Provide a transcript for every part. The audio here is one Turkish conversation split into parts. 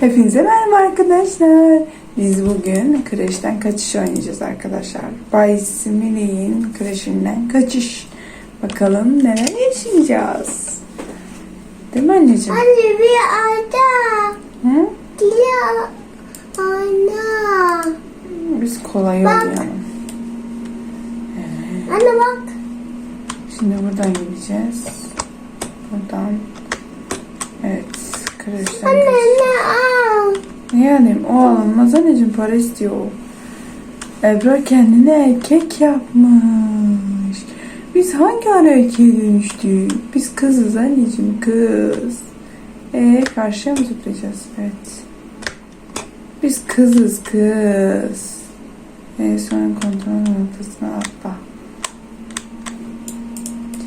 Hepinize merhaba arkadaşlar. Biz bugün kreşten kaçış oynayacağız arkadaşlar. Bay Simile'in kreşinden kaçış. Bakalım neler yaşayacağız. Değil mi anneciğim? Anne bir ada. Hı? Diye ana. Biz kolay Bak. oynayalım. Anne bak. Şimdi buradan gideceğiz. Buradan. Evet. Kreşten Anne kaçış. anne. Alayım? O alınmaz anneciğim para istiyor o. Ebrar kendine kek yapmış. Biz hangi ara erkeğe dönüştük? Biz kızız anneciğim kız. Ee karşıya mı zıplayacağız? Evet. Biz kızız kız. Ee sonra kontrol noktasına atla.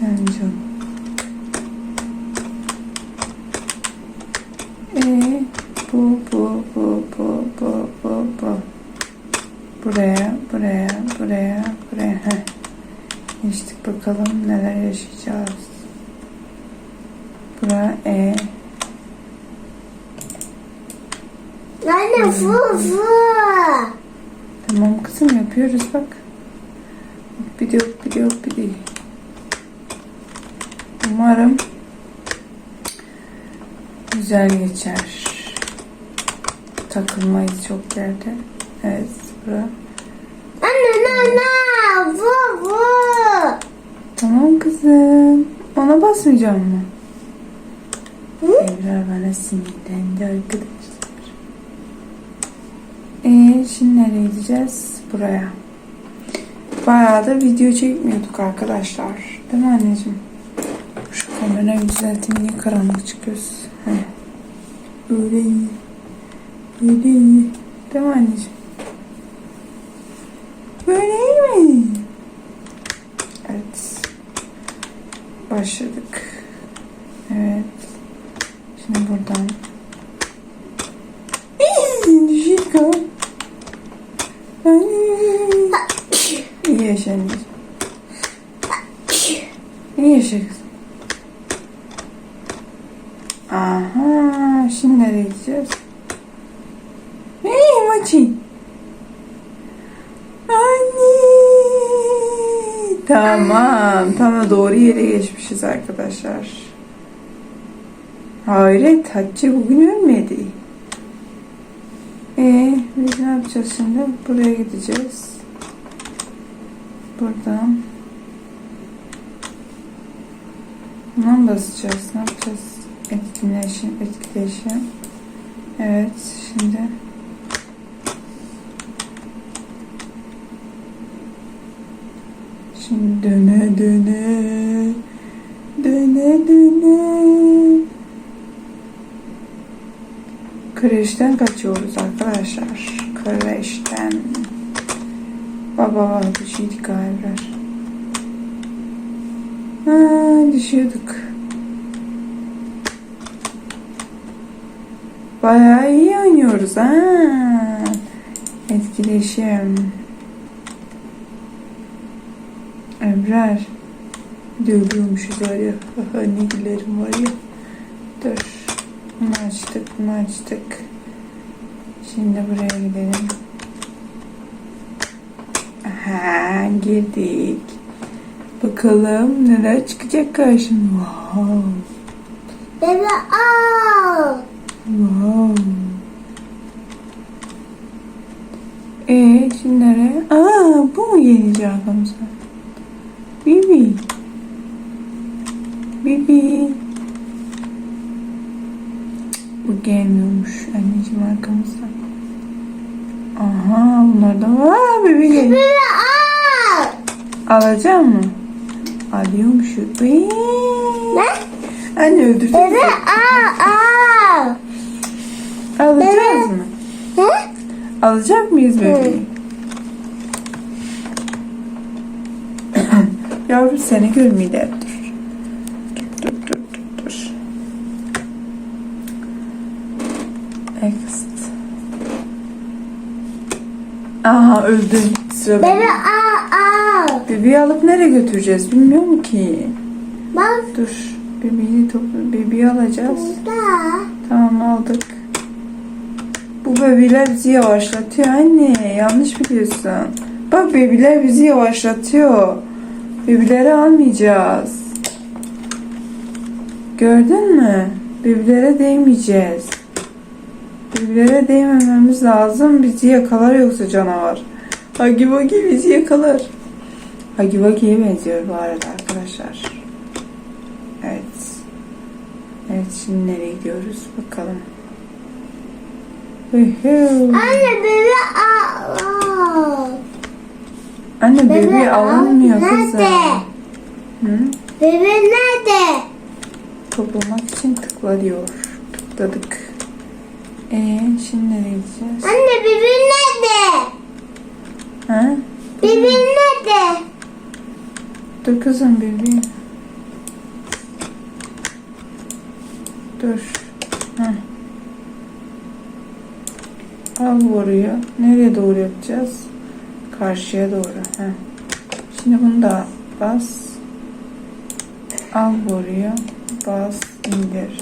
Cancım. Ee, bu, bu, bu, Buraya, buraya, buraya, buraya. Heh. Geçtik bakalım neler yaşayacağız. Bura E. Anne fu fu. Tamam kızım yapıyoruz bak. Bir de yok, bir de yok, bir de. Umarım güzel geçer. Takılmayız çok yerde. Evet, bura. Anne anne fu fu. Tamam kızım. Ona basmayacağım mı? Hı? Ebrar bana sinirlendi arkadaşlar. Ee, şimdi nereye gideceğiz? Buraya. Bayağı da video çekmiyorduk arkadaşlar. Değil mi anneciğim? Şu kamerayı düzelteyim. Niye karanlık çıkıyoruz? Heh. Öyle iyi. Öyle iyi. Değil mi anneciğim? Böyle mi? Evet. Başladık. Evet. Şimdi buradan. Düşük o. Ay. İyi yaşa anneciğim. İyi yaşa. Aha. Şimdi nereye gideceğiz? Hey maçı. Tamam. Tam doğru yere geçmişiz arkadaşlar. Hayret Hatice bugün ölmedi. Ee, biz ne yapacağız şimdi? Buraya gideceğiz. Buradan. Buna mı basacağız? Ne yapacağız? Etkileşim, etkileşim. Evet, şimdi. Şimdi döne döne. Döne döne. Kreşten kaçıyoruz arkadaşlar. Kreşten. Baba düşüyorduk galiba. Ha, düşüyorduk. Bayağı iyi oynuyoruz ha. Etkileşim. Ebrar. Dövüyormuşuz var ya. Aha, ne gülerim var ya. Dur. Bunu açtık, bunu açtık. Şimdi buraya gidelim. Aha, girdik. Bakalım neler çıkacak karşıma. Wow. Bebe al. Wow. Ee, şimdi nereye? Aa, bu mu gelecek arkamıza? Bibi. Bibi. Bu gelmiyormuş anneciğim arkamızdan. Aha bunlar da var. Bibi al. Alacak mı? Alıyormuş. Eee. Ne? Anne öldürdün. Bebe al al. Alacağız mı? Ne? Alacak mıyız bebeği? Yavrum seni görmeyeyim. Dur. Dur dur dur dur. Next. Aha öldün. Sıra bende. al al. Bebeği alıp nereye götüreceğiz bilmiyorum ki. Bak Dur. Bebeği topla. Bebeği alacağız. burada. Tamam aldık. Bu bebeler bizi yavaşlatıyor anne. Yanlış biliyorsun. Bak bebeler bizi yavaşlatıyor. Bebeleri almayacağız. Gördün mü? Birbirlere değmeyeceğiz. Birbirlere değmememiz lazım. Bizi yakalar yoksa canavar. Hagi Wagi bizi yakalar. Hagi Wagi'ye benziyor bu arada arkadaşlar. Evet. Evet şimdi nereye gidiyoruz bakalım. Anne bebe al. Anne Bebe bebeği al. alınmıyor kızım. Nerede? Hı? Bebe nerede? Toplamak için tıkla diyor. Tıkladık. Ee, şimdi nereye gideceğiz? Anne bebe nerede? Ha? Bebe nerede? Dur kızım bebeğim. Dur. Heh. Al boruyu. Nereye doğru yapacağız? Karşıya doğru. Heh. Şimdi bunu da bas. Al boruyu. Bas. indir.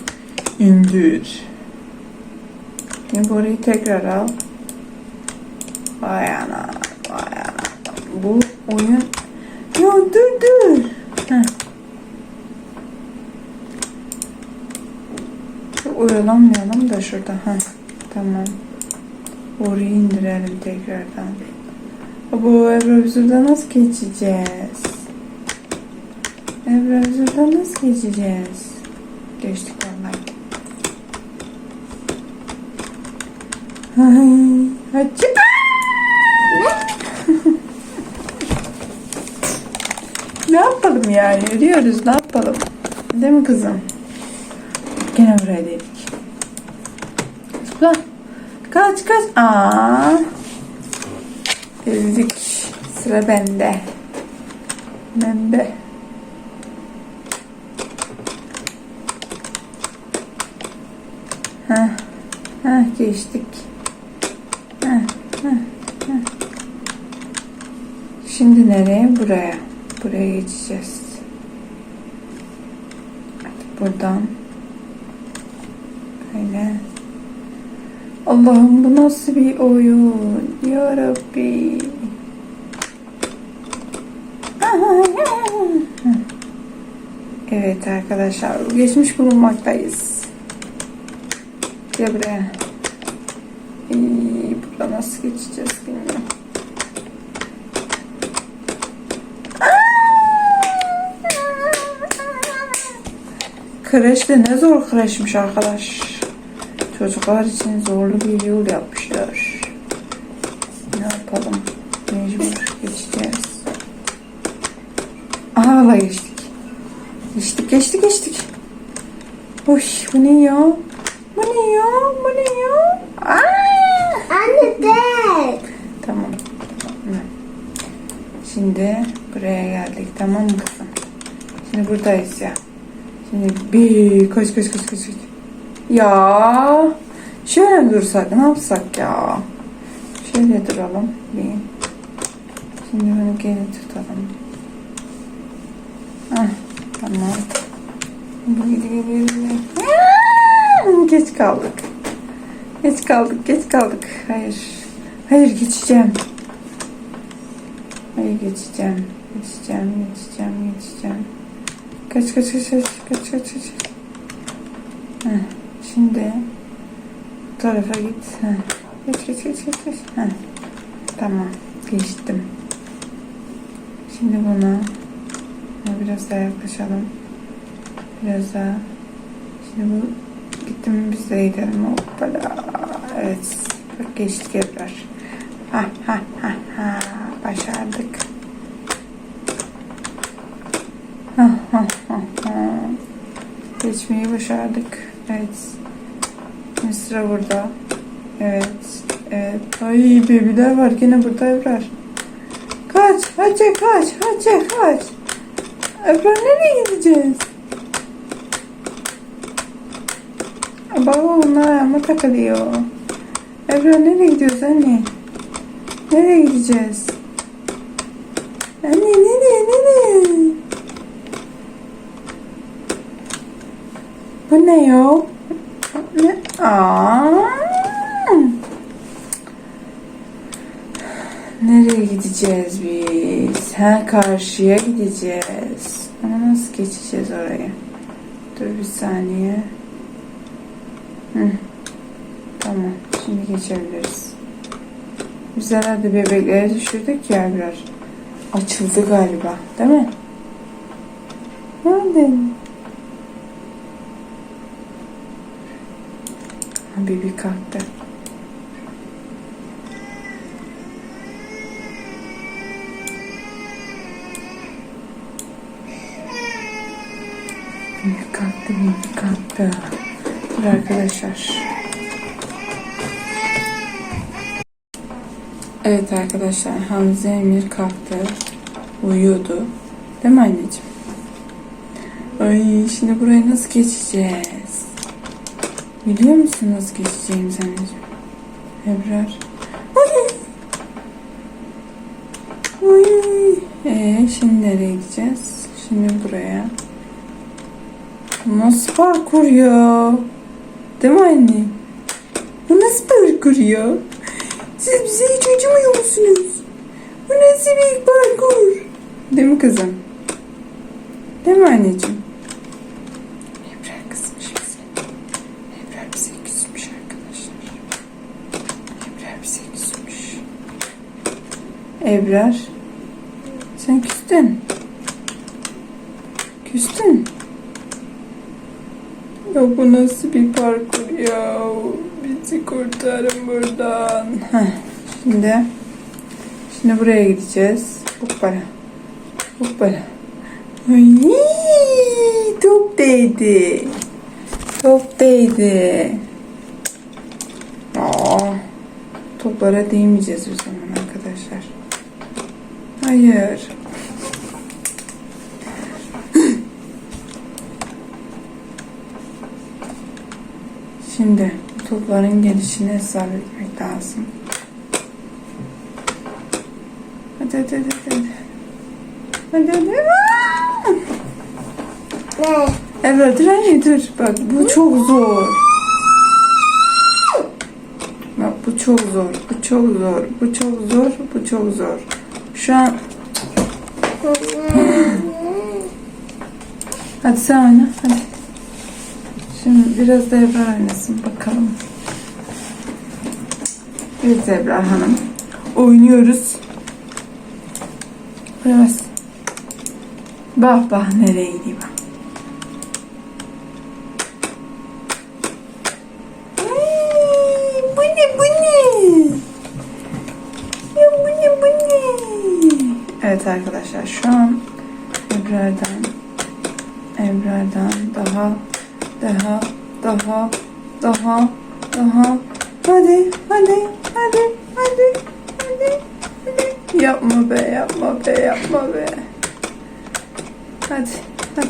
İndir. Şimdi boruyu tekrar al. Vay ana. Vay ana. Bu oyun ya dur dur. Heh. Oyalanmayalım da şurada. Heh. Tamam. Orayı indirelim tekrardan. Bu Ebrevizor'da nasıl geçeceğiz? Ebrevizor'da nasıl geçeceğiz? Geçtik vallahi. Ay, Hadi. Ne yapalım yani? Yürüyoruz ne yapalım? Değil mi kızım? Gene buraya dedik. Kaç kaç. Aa. Dedik. Sıra bende. Bende. Heh. Heh geçtik. Heh. Heh. Heh. Şimdi nereye? Buraya. Buraya geçeceğiz. Artık buradan. Böyle. Allah'ım bu nasıl bir oyun? Ya Rabbi. Evet arkadaşlar geçmiş bulunmaktayız. Gel buraya. İyi, burada nasıl geçeceğiz bilmiyorum. Kreş de ne zor kreşmiş arkadaş. Çocuklar için zorlu bir yol yapmışlar. Ne yapalım? Mecbur geçeceğiz. Aha valla geçtik. Geçtik geçtik geçtik. Oy bu ne ya? Bu ne ya? Bu ne ya? Aa! Anne de. Tamam. tamam. Şimdi buraya geldik. Tamam mı kızım? Şimdi buradayız ya. Şimdi bir koş koş koş koş. koş. Ya şöyle dursak ne yapsak ya? Şöyle duralım. Bir. Şimdi bunu geri tutalım. Hah, tamam. Gidiyor böyle. Aa, Geç kaldık. Geç kaldık, geç kaldık. Hayır. Hayır geçeceğim. Hayır geçeceğim. Geçeceğim, geçeceğim, geçeceğim. Kaç kaç kaç kaç kaç kaç kaç. Heh, şimdi tarafa git. Heh. Geç geç geç geç. geç. Tamam geçtim. Şimdi buna biraz daha yaklaşalım. Biraz daha. Şimdi bu gittim biz de gidelim. Hoppala. Evet. Bak geçtik Ebrar. Ha ha ha ha. Başardık. Ha ha ha ha. Geçmeyi başardık. Evet. Şimdi sıra burada. Evet. Evet. Ay bebiler var. Gene burada Ebrar. Kaç. Hacı kaç. Hacı kaç. Ebrar nereye gideceğiz? Baba bunlar ayağıma takılıyor. Ebrar nereye gidiyoruz anne? Nereye gideceğiz? Anne nereye nereye? Bu ne ya? Nereye gideceğiz biz? Ha karşıya gideceğiz. Ama nasıl geçeceğiz oraya? Dur bir saniye. Hı. Tamam. Şimdi geçebiliriz. Biz herhalde bebeklere düşürdük ya biraz. Açıldı galiba. Değil mi? Nerede? Kalktı. Bebek kalktı, bebek kalktı. Dur arkadaşlar. Evet arkadaşlar Hamza Emir kalktı. Uyuyordu. Değil mi anneciğim? Ay şimdi buraya nasıl geçeceğiz? Biliyor musun nasıl geçeceğimizi anneciğim? Ebrar. Ay! Ee, şimdi nereye gideceğiz? Şimdi buraya. Nasıl parkur ya? Değil mi anne? Bu nasıl parkur ya? Siz bize hiç acımıyor musunuz? Bu nasıl bir parkur? Değil mi kızım? Değil mi anneciğim? Ebrar kızmış bize. Ebrar bize küsmüş arkadaşlar. Ebrar bize küsmüş. Ebrar. Sen küstün. Küstün. Ya bu nasıl bir parkur ya? Bizi kurtarın buradan. Heh, şimdi şimdi buraya gideceğiz. Hoppala. Hoppala. Ay, top değdi. Top değdi. Aa, toplara değmeyeceğiz o zaman. Hayır. Şimdi bu topların gelişini hesap etmek lazım. Hadi hadi hadi hadi. Hadi hadi. Aa! Ne? Evet anne dur. Bak bu çok zor. Bak bu çok zor. Bu çok zor. Bu çok zor. Bu çok zor. Şu an hadi sen oyna. Hadi. Şimdi biraz da Ebrar oynasın bakalım. Evet Ebrar Hanım. Oynuyoruz. Burası. Bak bak nereye gideyim. Evet arkadaşlar şu an Ebrar'dan Ebrar'dan daha daha daha daha daha. Hadi hadi hadi hadi hadi hadi. Yapma be yapma be yapma be. Hadi hadi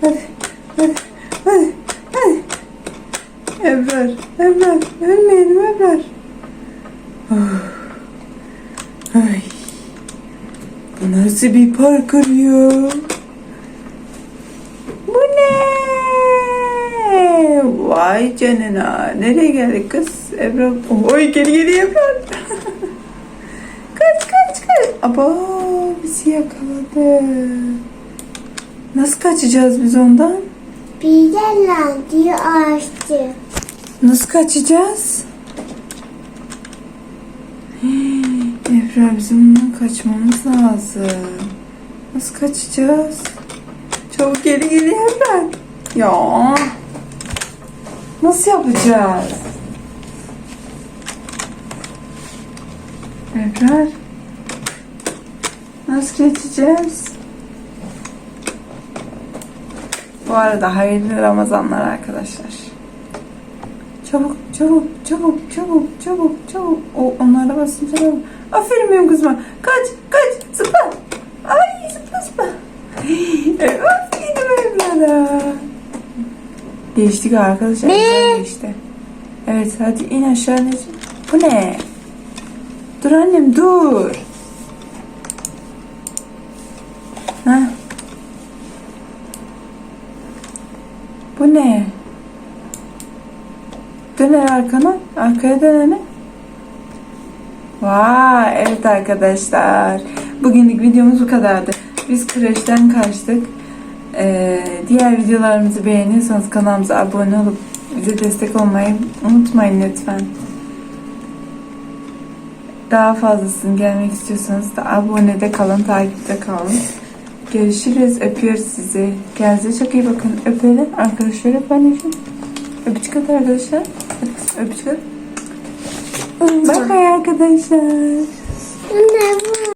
hadi hadi hadi hadi. Ebrar Ebrar ölmeyelim Ebrar. Oh. Ay nasıl bir parkur ya bu ne? Vay canına. Nereye geldik kız? Ebrar. Oy geri geri Ebrar. kaç kaç kaç. Aba bizi yakaladı. Nasıl kaçacağız biz ondan? Bir lan diye açtı. Nasıl kaçacağız? Ebrar bizim bundan kaçmamız lazım. Nasıl kaçacağız? Çabuk geri geri Ebrar. Ya. Nasıl yapacağız? Ebrar. Nasıl geçeceğiz? Bu arada hayırlı Ramazanlar arkadaşlar. Çabuk, çabuk, çabuk, çabuk, çabuk, çabuk. O, onlara basın çabuk. Aferin benim kızıma. Kaç, kaç, zıpla. Ay, zıpla, zıpla. Evet, gidim evlere. Geçtik arkadaşlar. Ne? Geçti. Evet, hadi in aşağı anneciğim. Bu ne? Dur annem, dur. Heh. Bu ne? Döner arkana. Arkaya dön anne. Vay evet arkadaşlar. Bugünlük videomuz bu kadardı. Biz kreşten kaçtık. Ee, diğer videolarımızı beğeniyorsanız kanalımıza abone olup bize destek olmayı unutmayın lütfen. Daha fazlasını gelmek istiyorsanız da abonede kalın, takipte kalın. Görüşürüz. Öpüyoruz sizi. Kendinize çok iyi bakın. Öpelim. Arkadaşlar öp anneciğim. Öpücük at arkadaşlar. Öpücük at. Bay bay arkadaşlar.